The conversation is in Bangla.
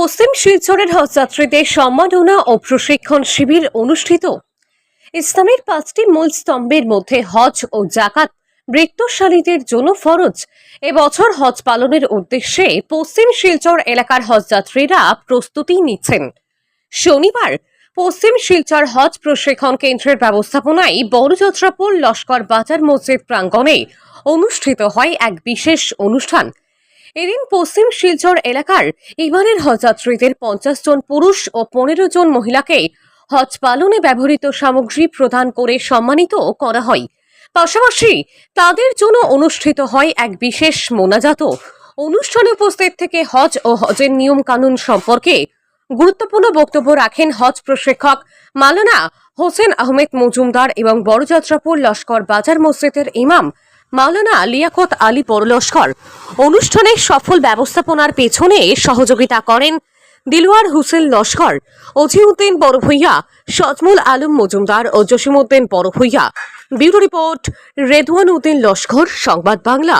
পশ্চিম শিলচরের হজযাত্রীদের সম্মাননা ও প্রশিক্ষণ শিবির অনুষ্ঠিত। ইসলামের পাঁচটি মূল স্তম্ভের মধ্যে হজ ও জাকাত বৃত্তশালীদের জন্য ফরজ। এবছর হজ পালনের উদ্দেশ্যে পশ্চিম শিলচর এলাকার হজযাত্রীরা প্রস্তুতি নিচ্ছেন। শনিবার পশ্চিম শিলচর হজ প্রশিক্ষণ কেন্দ্রের ব্যবস্থাপনায় বড়যাত্রাপুর লস্কর বাজার মসজিদ প্রাঙ্গণে অনুষ্ঠিত হয় এক বিশেষ অনুষ্ঠান। এদিন পশ্চিম শিলচর এলাকার ইমানের হজযাত্রীদের পঞ্চাশ জন পুরুষ ও পনেরো জন মহিলাকে হজ পালনে ব্যবহৃত সামগ্রী প্রদান করে সম্মানিত করা হয়। পাশাপাশি তাদের জন্য অনুষ্ঠিত হয় এক বিশেষ মোনাজাত। অনুষ্ঠানে উপস্থিত থেকে হজ ও হজের নিয়ম কানুন সম্পর্কে গুরুত্বপূর্ণ বক্তব্য রাখেন হজ প্রশিক্ষক মালানা হোসেন আহমেদ মজুমদার এবং বড়যাত্রাপুর লস্কর বাজার মসজিদের ইমাম মাওলানা লিয়াকত আলী পরলস্কর অনুষ্ঠানের সফল ব্যবস্থাপনার পেছনে সহযোগিতা করেন দিলওয়ার হুসেন লস্কর, অজিউদ্দিন বড়ভূইয়া, সজমুল আলম মজুমদার ও Jasimuddin Barbhuiya. Bureau report, Redwan Uddin Laskar, Sangbad Bangla.